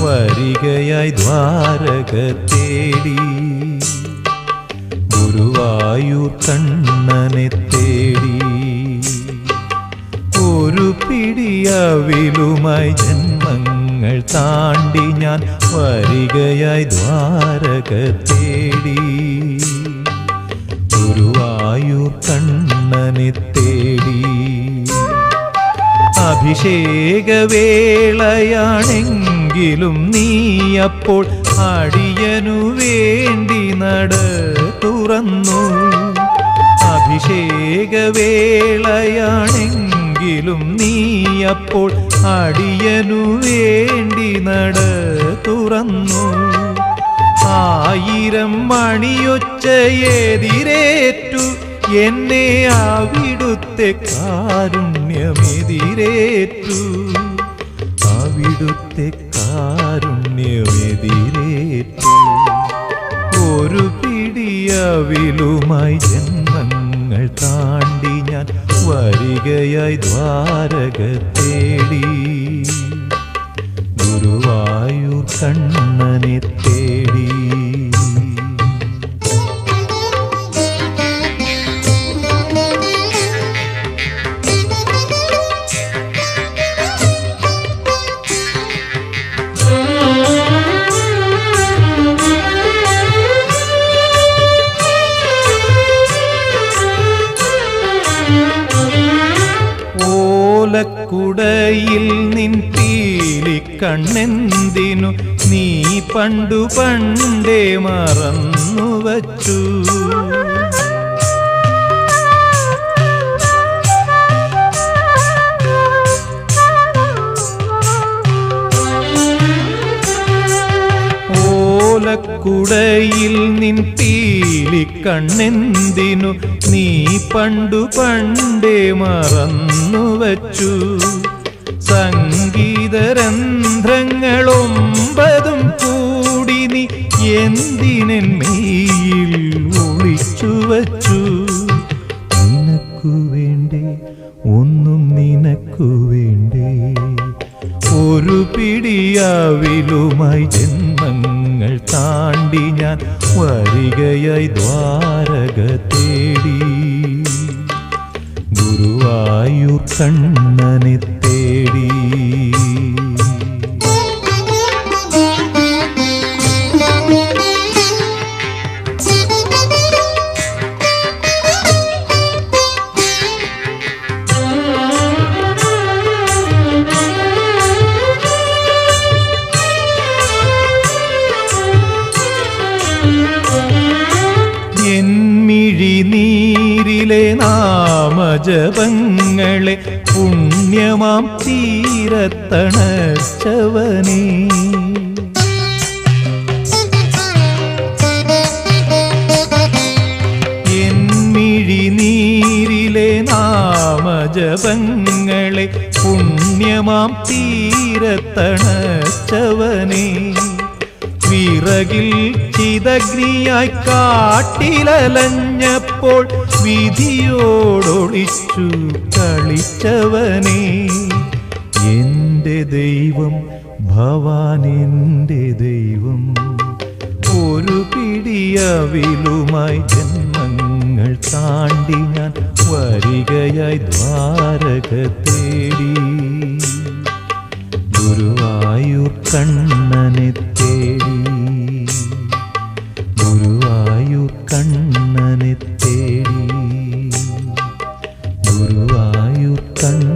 വരികയായി ദ്വാരക തേടി ഗുരുവായൂർ കണ്ണനെ തേടി. ഒരു പിടിയവിലുമായി ജന്മങ്ങൾ താണ്ടി ഞാൻ വരികയായി ദ്വാരക തേടി ഗുരുവായൂർ കണ്ണനെ തേടി. അഭിഷേകവേളയാണെങ്കിലും നീ അപ്പോൾ അടിയനു വേണ്ടി നട തുറന്നു. അഭിഷേകവേളയാണെങ്കിലും നീ അപ്പോൾ അടിയനു വേണ്ടി നട തുറന്നു. ആയിരം മണിയൊച്ചയെതിരേറ്റു എന്നെ അവിടുത്തെ കാരുണ്യമെതിരേറ്റു അവിടുത്തെ കാരുണ്യമെതിരേറ്റു ഒരു പിടിയവിലുമായി ജന്മങ്ങൾ താണ്ടി ഞാൻ വരികയായി ദ്വാരക തേടി ഗുരുവായൂർ കണ്ണനെ തേടി ഓലക്കുടയിൽ നിൻ തീലി കണ്ണെന്തിനു നീ പണ്ടു പണ്ടേ മറന്നു വച്ചു ഓലക്കുടയിൽ നിൻ തീലി കണ്ണെന്തിനു നീ പണ്ടു പണ്ടേ മറന്നു വച്ചു. സംഗീതരന്ധ്രങ്ങളൊമ്പതും കൂടി നീ എന്തിനെൻ ഒളിച്ചു വച്ചു? നിനക്കു വേണ്ടേ ഒന്നും നിനക്കു വേണ്ടേ ഒരു പിടിയാവിലുമായി ജന്മങ്ങൾ താണ്ടി ഞാൻ വരികയായി ദ്വാരക തേടി. ഗുരുവായൂർ കണ്ണനെ തേടി എന്മിഴി നീരിലെ നാമജപങ്ങളെ പുണ്യമാം തീരത്തണച്ചവനേ. നീരിലെ നാമജപങ്ങളെ പുണ്യമാം തീരത്തണച്ചവനേ. വിറകിൽ ചിതഗ്നിയായി കാട്ടിലലഞ്ഞപ്പോൾ വിധിയോടൊളിച്ചു കളിച്ചവനെ. എന്റെ ദൈവം ഭവാൻ എന്റെ ദൈവം ഒരു പിടിയവിലുമായി ജന്മങ്ങൾ താണ്ടി ഞാൻ വരികയായി ദ്വാരക തേടി ഗുരുവായൂർ കണ്ണനെ തേടി. ഗുരുവായൂർ കണ്ണ ആയുർ കണ്ണു